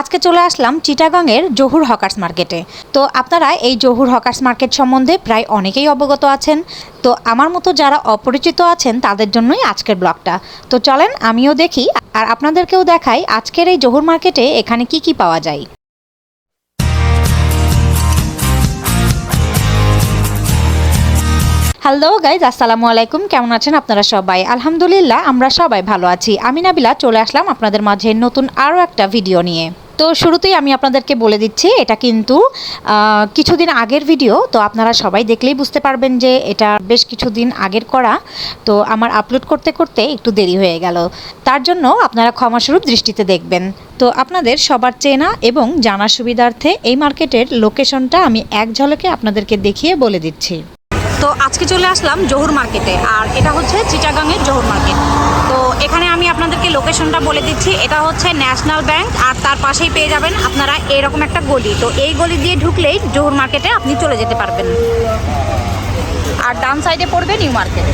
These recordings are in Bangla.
আজকে চলে আসলাম চিটাগাংয়ের জহুর হকার্স মার্কেটে। তো আপনারা এই জহুর হকার্স মার্কেট সম্বন্ধে প্রায় অনেকেই অবগত আছেন। তো আমার মতো যারা অপরিচিত আছেন, তাদের জন্যই আজকের ব্লগটা। তো চলেন আমিও দেখি আর আপনাদেরকেও দেখাই আজকের এই জহুর মার্কেটে এখানে কি কি পাওয়া যায়। হ্যালো গাইজ, আসসালামু আলাইকুম। কেমন আছেন আপনারা সবাই? আলহামদুলিল্লাহ, আমরা সবাই ভালো আছি। আমি নাবিলা, চলে আসলাম আপনাদের মাঝে নতুন আরও একটা ভিডিও নিয়ে। তো শুরুতেই আমি আপনাদেরকে বলে দিচ্ছি, এটা কিন্তু কিছুদিন আগের ভিডিও, তো আপনারা সবাই দেখলেই বুঝতে পারবেন যে এটা বেশ কিছুদিন আগের করা। তো আমার আপলোড করতে করতে একটু দেরি হয়ে গেল। তার জন্য আপনারা ক্ষমাস্বরূপ দৃষ্টিতে দেখবেন। তো আপনাদের সবার চেনা এবং জানার সুবিধার্থে এই মার্কেটের লোকেশনটা আমি এক ঝলকে আপনাদেরকে দেখিয়ে বলে দিচ্ছি। তো আজকে চলে আসলাম জহুর মার্কেটে, আর এটা হচ্ছে চিটাগাংয়ের জহুর মার্কেট। তো এখানে আমি আপনাদেরকে লোকেশনটা বলে দিচ্ছি, এটা হচ্ছে ন্যাশনাল ব্যাংক, আর তার পাশেই পেয়ে যাবেন আপনারা এরকম একটা গলি। তো এই গলি দিয়ে ঢুকলেই জহুর মার্কেটে আপনি চলে যেতে পারবেন। আর ডান সাইডে পড়বে নিউ মার্কেট।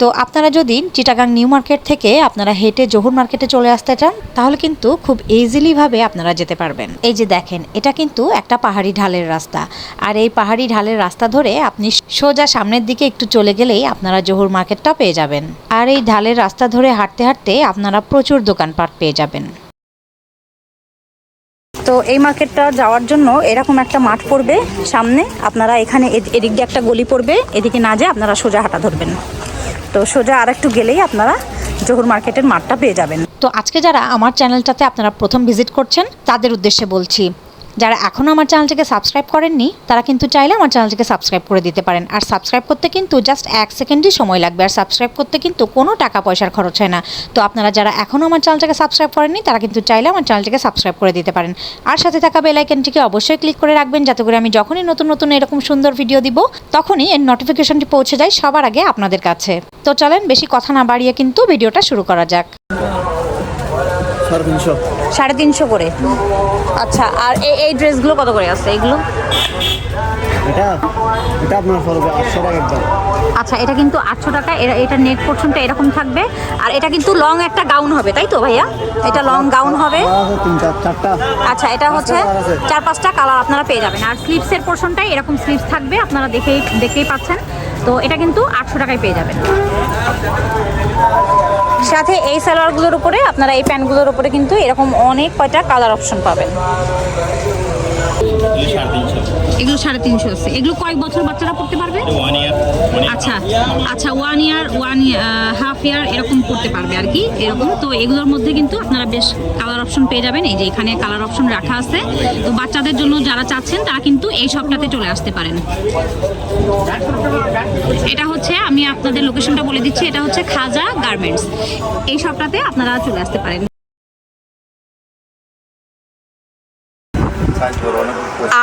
তো আপনারা যদি চিটাগাং নিউ মার্কেট থেকে আপনারা হেঁটে জহুর মার্কেটে চলে আসতে চান, তাহলে কিন্তু খুব ইজিলিভাবে আপনারা যেতে পারবেন। এই যে দেখেন, এটা কিন্তু একটা পাহাড়ি ঢালের রাস্তা। আর এই পাহাড়ি ঢালের রাস্তা ধরে আপনি সোজা সামনের দিকে একটু চলে গেলেই আপনারা জহুর মার্কেটটা পেয়ে যাবেন। আর এই ঢালের রাস্তা ধরে হাঁটতে হাঁটতে আপনারা প্রচুর দোকানপাট পেয়ে যাবেন। তো এই মার্কেটটা যাওয়ার জন্য এরকম একটা মাঠ পড়বে সামনে। আপনারা এখানে এদ- এদিক দিয়ে একটা গলি পড়বে, এদিকে না যেয়ে আপনারা সোজা হাঁটা ধরবেন। তো সোজা আর একটু গেলেই আপনারা জহুর মার্কেটের মাঠটা পেয়ে যাবেন। তো আজকে যারা আমার চ্যানেলটাতে আপনারা প্রথম ভিজিট করছেন, তাদের উদ্দেশ্যে বলছি যারা এখনও আমার চ্যানেলটিকে সাবস্ক্রাইব করেননি, তারা কিন্তু চাইলে আমার চ্যানেলটিকে সাবস্ক্রাইব করে দিতে পারেন। আর সাবস্ক্রাইব করতে কিন্তু জাস্ট এক সেকেন্ডই সময় লাগবে। আর সাবস্ক্রাইব করতে কিন্তু কোনো টাকা পয়সার খরচ হয় না। তো আপনারা যারা এখনও আমার চ্যানেলটাকে সাবস্ক্রাইব করেননি, তারা কিন্তু চাইলে আমার চ্যানেলটিকে সাবস্ক্রাইব করে দিতে পারেন। আর সাথে থাকা বেল আইকনটিকে অবশ্যই ক্লিক করে রাখবেন, যাতে করে আমি যখনই নতুন নতুন এরকম সুন্দর ভিডিও দিব, তখনই এর নোটিফিকেশনটি পৌঁছে যায় সবার আগে আপনাদের কাছে। তো চলেন, বেশি কথা না বাড়িয়ে কিন্তু ভিডিওটা শুরু করা যাক। সাড়ে তিনশো। সাড়ে তিনশো করে। আচ্ছা আর এই এই ড্রেসগুলো কত করে আছে? এগুলো? এটা এটা আপনার পড়বে আটশো টাকার দাম আচ্ছা এটা কিন্তু আটশো টাকা এরা এটা নেট পোর্শনটা এরকম থাকবে। আর এটা কিন্তু লং একটা গাউন হবে তাই তো ভাইয়া? এটা লং গাউন হবে। চার চারটা। আচ্ছা এটা হচ্ছে চার পাঁচটা কালার আপনারা পেয়ে যাবেন। আর স্লিভসের পোর্শনটাই এরকম স্লিভস থাকবে আপনারা দেখেই দেখতেই পাচ্ছেন। তো এটা কিন্তু আটশো টাকায় পেয়ে যাবেন। সাথে এই সালোয়ারগুলোর উপরে আপনারা এই প্যান্টগুলোর উপরে কিন্তু এরকম অনেক কয়টা কালার অপশন পাবেন। এগুলো সাড়ে তিনশো আছে। এগুলো কয়েক বছর বাচ্চারা পড়তে পারবে? আচ্ছা আচ্ছা one year one half year এরকম করতে পারবে আর কি এরকম। তো এগুলোর মধ্যে কিন্তু আপনারা বেশ কালার অপশন পেয়ে যাবেন। এই যে এখানে কালার অপশন রাখা আছে। তো বাচ্চাদের জন্য যারা চাচ্ছেন তারা কিন্তু এই শপটাতে চলে আসতে পারেন। এটা হচ্ছে আমি আপনাদের লোকেশনটা বলে দিচ্ছি এটা হচ্ছে খাজা গার্মেন্টস এই শপটাতে আপনারা চলে আসতে পারেন।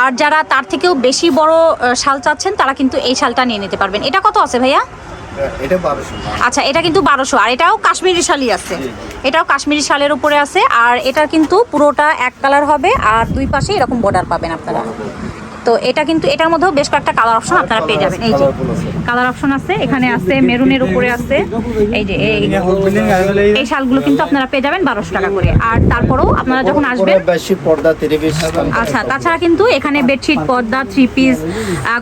আর যারা তার থেকেও বেশি বড় শাল চাচ্ছেন তারা কিন্তু এই শালটা নিয়ে নিতে পারবেন। এটা কত আছে ভাইয়া? এটা বারোশো। আচ্ছা এটা কিন্তু বারোশো। আর এটাও কাশ্মীরি শালই আছে। এটাও কাশ্মীরি শালের উপরে আছে। আর এটা কিন্তু পুরোটা এক কালার হবে আর দুই পাশে এরকম বর্ডার পাবেন আপনারা। তো এটা কিন্তু এটার মধ্যেও বেশ কয়েকটা কালার অপশন আপনারা পেয়ে যাবেন এই যে কালার অপশন আছে। এখানে আছে মেরুনের উপরে আছে এই যে এই শালগুলো কিন্তু আপনারা পেয়ে যাবেন বারোশো টাকা করে। আর তারপরেও আপনারা যখন আসবেন আচ্ছা তাছাড়া কিন্তু এখানে বেডশিট পর্দা থ্রি পিস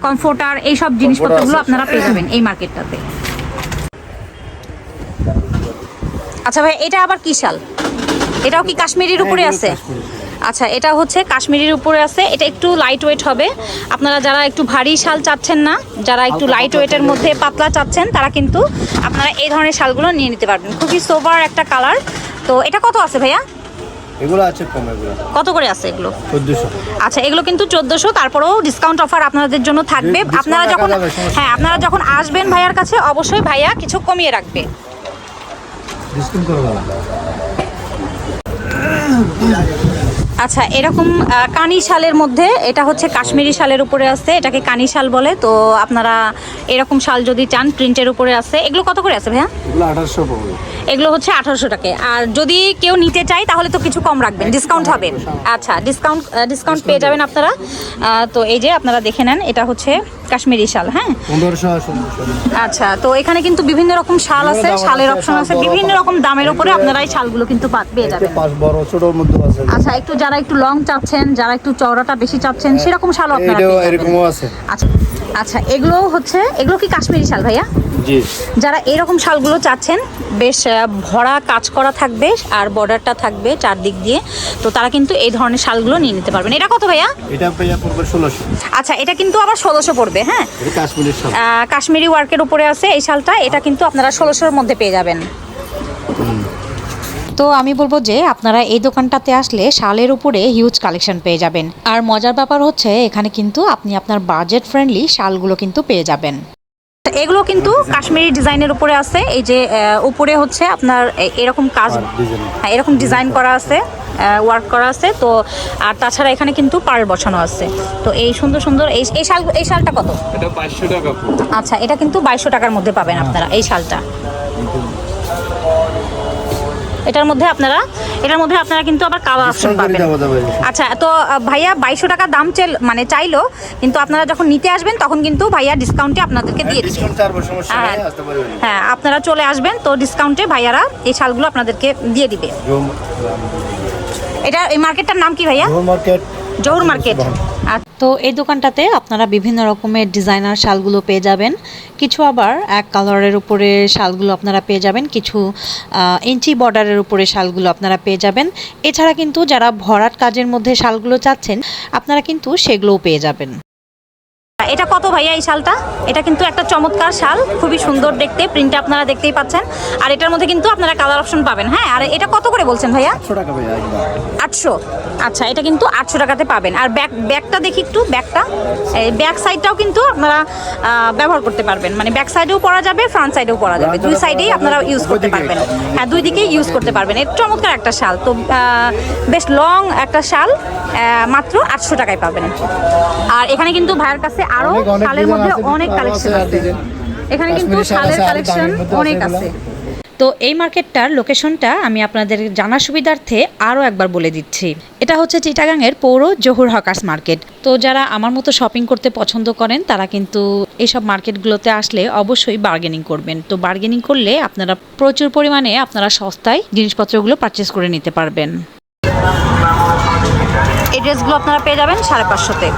কমফোর্টার এইসব জিনিসপত্রগুলো আপনারা পেয়ে যাবেন এই মার্কেটটাতে। আচ্ছা ভাই এটা আবার কি শাল? এটাও কি কাশ্মীরির উপরে আছে? আচ্ছা এটা হচ্ছে কাশ্মীরির উপরে আছে। এটা একটু লাইট ওয়েট হবে। আপনারা যারা একটু ভারী শাল চাচ্ছেন না যারা একটু লাইট ওয়েটের মধ্যে পাতলা চাচ্ছেন তারা কিন্তু আপনারা এই ধরনের শালগুলো নিয়ে নিতে পারবেন। খুবই সোভার একটা কালার তো এটা কত আছে ভাইয়া? এগুলো আছে কম এগুলো। কত করে আছে এগুলো? আচ্ছা এগুলো কিন্তু চোদ্দোশো। তারপরেও ডিসকাউন্ট অফার আপনাদের জন্য থাকবে। আপনারা যখন। হ্যাঁ আপনারা যখন আসবেন ভাইয়ার কাছে অবশ্যই ভাইয়া কিছু কমিয়ে রাখবে। ডিসকাউন্ট করব আচ্ছা এরকম কানি শালের মধ্যে, এটা হচ্ছে কাশ্মীরি শালের উপরে আছে, এটাকে কানি শাল বলে, তো আপনারা এরকম শাল যদি চান প্রিন্টের উপরে আছে, এগুলো কত করে আছে ভাইয়া? এগুলো আঠারোশো এগুলো হচ্ছে আঠারোশো টাকা। আর যদি কেউ নিতে চায় তাহলে তো কিছু কম রাখবেন। ডিসকাউন্ট হবে। আচ্ছা ডিসকাউন্ট ডিসকাউন্ট পেয়ে যাবেন আপনারা। তো এই যে আপনারা দেখে নেন এটা হচ্ছে কাশ্মীরি শাল হ্যাঁ? আচ্ছা তো এখানে কিন্তু বিভিন্ন রকম শাল আছে শালের অপশন আছে বিভিন্ন রকম দামের উপরে আপনারা এই শালগুলো কিন্তু পেয়ে যাবেন। আচ্ছা একটু যারা একটু লং চাচ্ছেন যারা একটু চওড়াটা বেশি চাচ্ছেন সেরকম শালও আপনারা। আচ্ছা আচ্ছা এগুলো হচ্ছে এগুলো কি কাশ্মীরি শাল ভাইয়া? যারা এরকম শালগুলো চাচ্ছেন বেশ ভরা কাজ করা থাকবে আর বর্ডারটা থাকবে চারদিক দিয়ে। তো তারা কিন্তু এই ধরনের শালগুলো নিয়ে নিতে পারবেন। এটা কত ভাইয়া? এটা পাইয়া পড়বে ষোলোশো। আচ্ছা এটা কিন্তু আবার ষোলোশো পড়বে হ্যাঁ? কাশ্মীরি ওয়ার্কের উপরে আছে এই শালটা। এটা কিন্তু আপনারা ষোলোশোর মধ্যে পেয়ে যাবেন। তো আমি বলব যে আপনারা এই দোকানটাতে আসলে শালের উপরে হিউজ কালেকশন পেয়ে যাবেন। আর মজার ব্যাপার হচ্ছে এখানে কিন্তু আপনি আপনার বাজেট ফ্রেন্ডলি শালগুলো কিন্তু পেয়ে যাবেন। এগুলো কিন্তু কাশ্মীরি ডিজাইনের উপরে আছে। এই যে উপরে হচ্ছে আপনার এরকম কাজ হ্যাঁ এরকম ডিজাইন করা আছে। ওয়ার্ক করা আছে। তো আর তাছাড়া এখানে কিন্তু পার বসানো আছে। তো এই সুন্দর সুন্দর এই এই শাল এই শালটা কত? এটা বাইশশো টাকা আচ্ছা এটা কিন্তু বাইশশো টাকার মধ্যে পাবেন আপনারা এই শালটা। এটার মধ্যে আপনারা এটার মধ্যে আপনারা কিন্তু আবার কালার অপশন পাবেন। আচ্ছা তো ভাইয়া বাইশশো টাকা দাম চেল মানে চাইলো কিন্তু আপনারা যখন নিতে আসবেন তখন কিন্তু ভাইয়া ডিসকাউন্টে আপনাদেরকে দিয়ে দিবে। ডিসকাউন্ট চার সমস্যা হ্যাঁ। হ্যাঁ আপনারা চলে আসবেন তো ডিসকাউন্টে ভাইয়ারা এই শালগুলো আপনাদেরকে দিয়ে দিবে। এটা এই মার্কেটটার নাম কি ভাইয়া? জোহর মার্কেট। মার্কেট তো এই দোকানটাতে আপনারা বিভিন্ন রকমের ডিজাইনার শালগুলো পেয়ে যাবেন। কিছু আবার এক কালারের উপরে শালগুলো আপনারা পেয়ে যাবেন, কিছু ইঞ্চি বর্ডারের উপরে শালগুলো আপনারা পেয়ে যাবেন। এছাড়া কিন্তু যারা ভরাট কাজের মধ্যে শালগুলো চাচ্ছেন, আপনারা কিন্তু সেগুলোও পেয়ে যাবেন। এটা কত ভাইয়া এই শালটা? এটা কিন্তু একটা চমৎকার শাল খুবই সুন্দর দেখতে প্রিন্টটা আপনারা দেখতেই পাচ্ছেন। আর এটার মধ্যে কিন্তু আপনারা কালার অপশন পাবেন হ্যাঁ? আর এটা কত করে বলছেন ভাইয়া? আটশো আচ্ছা এটা কিন্তু আটশো টাকাতে পাবেন। আর ব্যাক ব্যাকটা দেখি একটু ব্যাকটা এই ব্যাক সাইডটাও কিন্তু আপনারা ব্যবহার করতে পারবেন। মানে ব্যাক সাইডেও পরা যাবে ফ্রন্ট সাইডেও পরা যাবে। দুই সাইডেই আপনারা ইউজ করতে পারবেন। হ্যাঁ দুই দিকেই ইউজ করতে পারবেন। এর চমৎকার একটা শাল। তো বেশ লং একটা শাল মাত্র আটশো টাকায় পাবেন। আর এখানে কিন্তু ভাইয়ের কাছে অনেক শালের মধ্যে অনেক কালেকশন আছে, আর। এখানে কিন্তু শালের কালেকশন অনেক আছে তো এই মার্কেটটার লোকেশনটা আমি আপনাদের জানার সুবিধার্থে আরও একবার বলে দিচ্ছি। এটা হচ্ছে চিটাগাংয়ের পৌর জহুর হকার্স মার্কেট। তো যারা আমার মতো শপিং করতে পছন্দ করেন তারা কিন্তু এইসব মার্কেটগুলোতে আসলে অবশ্যই বার্গেনিং করবেন। তো বার্গেনিং করলে আপনারা প্রচুর পরিমাণে আপনারা সস্তায় জিনিসপত্রগুলো পারচেস করে নিতে পারবেন। এই ড্রেসগুলো আপনারা পেয়ে যাবেন সাড়ে পাঁচশোতে।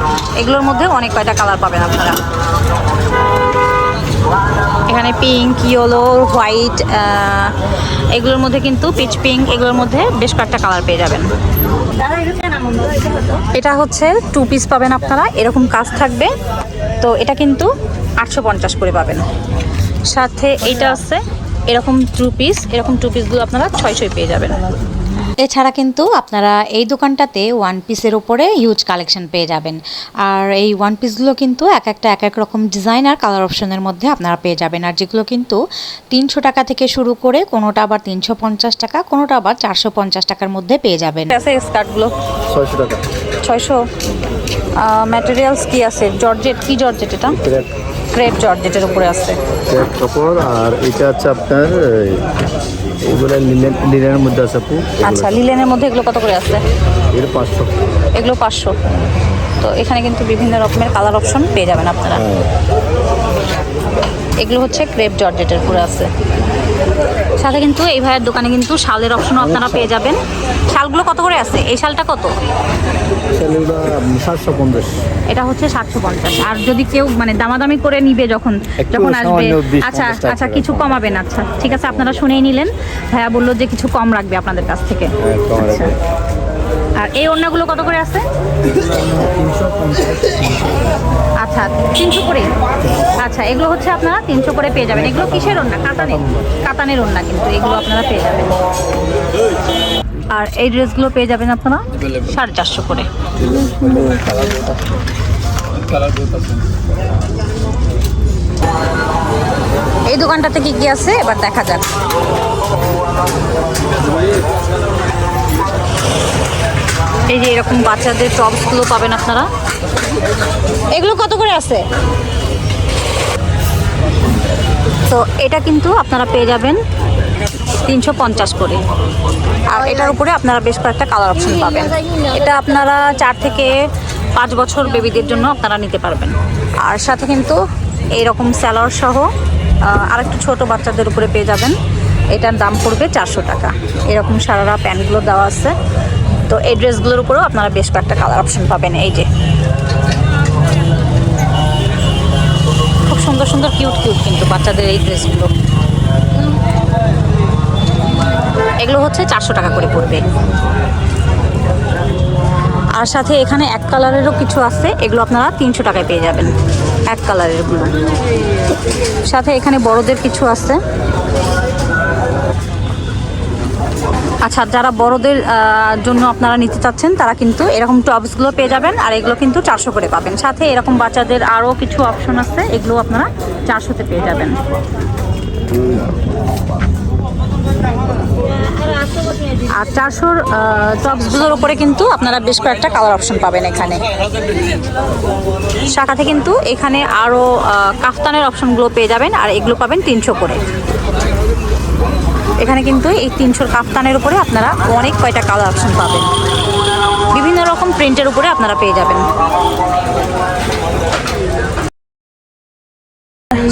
এগুলোর মধ্যে অনেক কয়টা কালার পাবেন আপনারা? এখানে পিঙ্ক ইয়েলো হোয়াইট এগুলোর মধ্যে কিন্তু পিচ পিঙ্ক এগুলোর মধ্যে বেশ কয়েকটা কালার পেয়ে যাবেন। এটা হচ্ছে টু পিস পাবেন আপনারা, এরকম কাজ থাকবে। তো এটা কিন্তু আটশো পঞ্চাশ করে পাবেন। সাথে এইটা আছে, এরকম টু পিস এরকম টু পিসগুলো আপনারা ছয়শোয় পেয়ে যাবেন। এছাড়া কিন্তু আপনারা এই দোকানটাতে ওয়ান পিসের উপরে হিউজ কালেকশন পেয়ে যাবেন। আর এই ওয়ান পিসগুলো কিন্তু এক একটা এক এক রকম ডিজাইন আর কালার অপশনের মধ্যে আপনারা পেয়ে যাবেন। আর যেগুলো কিন্তু তিনশো টাকা থেকে শুরু করে কোনোটা আবার তিনশো পঞ্চাশ টাকা কোনোটা আবার চারশো পঞ্চাশ টাকার মধ্যে পেয়ে যাবেন। স্কার্টগুলো ছয়শো টাকা। ছয়শো। ম্যাটেরিয়ালস কি আছে? জর্জেট কি জর্জেট এটা? ক্রেপ জর্জেটের উপরে আছে। ক্রেপ কাপড় আর এটা হচ্ছে আপনার এগুলো লিলেন লিলেনের মধ্যে আছে আপু আচ্ছা লিলেনের মধ্যে এগুলো কত করে আছে? এর পাঁচশো। এগুলো পাঁচশো। তো এখানে কিন্তু বিভিন্ন রকমের কালার অপশন পেয়ে যাবেন আপনারা। হ্যাঁ। এগুলো হচ্ছে ক্রেপ জর্জেটের উপরে আছে। সাথে কিন্তু এই ভাইয়ের দোকানে কিন্তু শালের অপশনও আপনারা পেয়ে যাবেন। শালগুলো কত করে আছে? এই শালটা কত? এটা হচ্ছে সাতশো পঞ্চাশ। আর যদি কেউ মানে দামাদামি করে নিবে যখন যখন আসবে আচ্ছা আচ্ছা কিছু কমাবেন আচ্ছা ঠিক আছে আপনারা শুনেই নিলেন। ভাইয়া বলল যে কিছু কম রাখবে আপনাদের কাছ থেকে। হ্যাঁ, আচ্ছা। আর এই ওড়নাগুলো কত করে আছে? আচ্ছা তিনশো করে। আচ্ছা এগুলো হচ্ছে আপনারা তিনশো করে পেয়ে যাবেন। এগুলো কিসের ওড়না কাতানের কাতানের ওড়না কিন্তু এগুলো আপনারা পেয়ে যাবেন। আর এই ড্রেসগুলো পেয়ে যাবেন আপনারা সাড়ে চারশো করে। এই দোকানটাতে কি কি আছে? এবার দেখা যাক। এই যে এরকম বাচ্চাদের টপসগুলো পাবেন আপনারা। এগুলো কত করে আছে? তো এটা কিন্তু আপনারা পেয়ে যাবেন তিনশো পঞ্চাশ করে। আর এটার উপরে আপনারা বেশ কয়েকটা কালার অপশন পাবেন। এটা আপনারা চার থেকে পাঁচ বছর বেবিদের জন্য আপনারা নিতে পারবেন। আর সাথে কিন্তু এইরকম স্যালোয়ার সহ আহ, আরেকটু ছোট বাচ্চাদের উপরে পেয়ে যাবেন। এটার দাম পড়বে চারশো টাকা। এরকম সারারা প্যান্টগুলো দেওয়া আছে। তো এই ড্রেসগুলোর উপরেও আপনারা বেশ কয়েকটা কালার অপশন পাবেন, এই যে। খুব সুন্দর সুন্দর কিউট কিউট কিন্তু বাচ্চাদের এই ড্রেসগুলো। এগুলো হচ্ছে চারশো টাকা করে পড়বে। আর সাথে এখানে এক কালারেরও কিছু আছে, এগুলো আপনারা তিনশো টাকায় পেয়ে যাবেন, এক কালারেরগুলো সাথে এখানে বড়দের কিছু আছে। আচ্ছা যারা বড়দের জন্য আপনারা নিতে চাচ্ছেন, তারা কিন্তু এরকম টপসগুলো পেয়ে যাবেন, আর এগুলো কিন্তু চারশো করে পাবেন। সাথে এরকম বাচ্চাদের আরও কিছু অপশন আছে, এগুলো আপনারা চারশোতে পেয়ে যাবেন। আর চারশোর টপসগুলোর উপরে কিন্তু আপনারা বেশ কয়েকটা কালার অপশন পাবেন এখানে। শাখাতে কিন্তু এখানে আরও কাফতানের অপশনগুলো পেয়ে যাবেন, আর এগুলো পাবেন তিনশো করে। এখানে কিন্তু এই তিনশোর কাফতানের উপরে আপনারা অনেক কয়টা কালার অপশন পাবেন। বিভিন্ন রকম প্রিন্টের উপরে আপনারা পেয়ে যাবেন।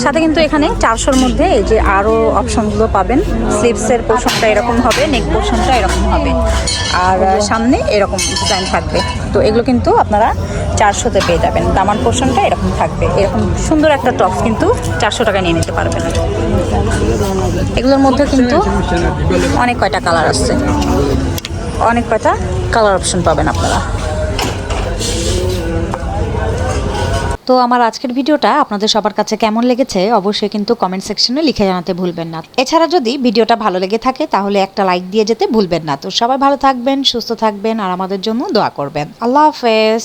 সাথে কিন্তু এখানে চারশোর মধ্যে এই যে আরও অপশনগুলো পাবেন। স্লিপসের পোর্শনটা এরকম হবে নেক পোর্শনটা এরকম হবে। আর সামনে এরকম ডিজাইন থাকবে। তো এগুলো কিন্তু আপনারা চারশোতে পেয়ে যাবেন। দামান পোর্শনটা এরকম থাকবে। এরকম সুন্দর একটা টপস কিন্তু চারশো টাকা নিয়ে নিতে পারবেন। এগুলোর মধ্যে কিন্তু অনেক কয়টা কালার আছে অনেক কয়টা কালার অপশন পাবেন আপনারা। তো আমার আজকের ভিডিওটা আপনাদের সবার কাছে কেমন লেগেছে অবশ্যই কিন্তু কমেন্ট সেকশনে লিখে জানাতে ভুলবেন না। এছাড়া যদি ভিডিওটা ভালো লেগে থাকে তাহলে একটা লাইক দিয়ে যেতে ভুলবেন না। তো সবাই ভালো থাকবেন, সুস্থ থাকবেন আর আমাদের জন্য দোয়া করবেন। আল্লাহ হাফেজ।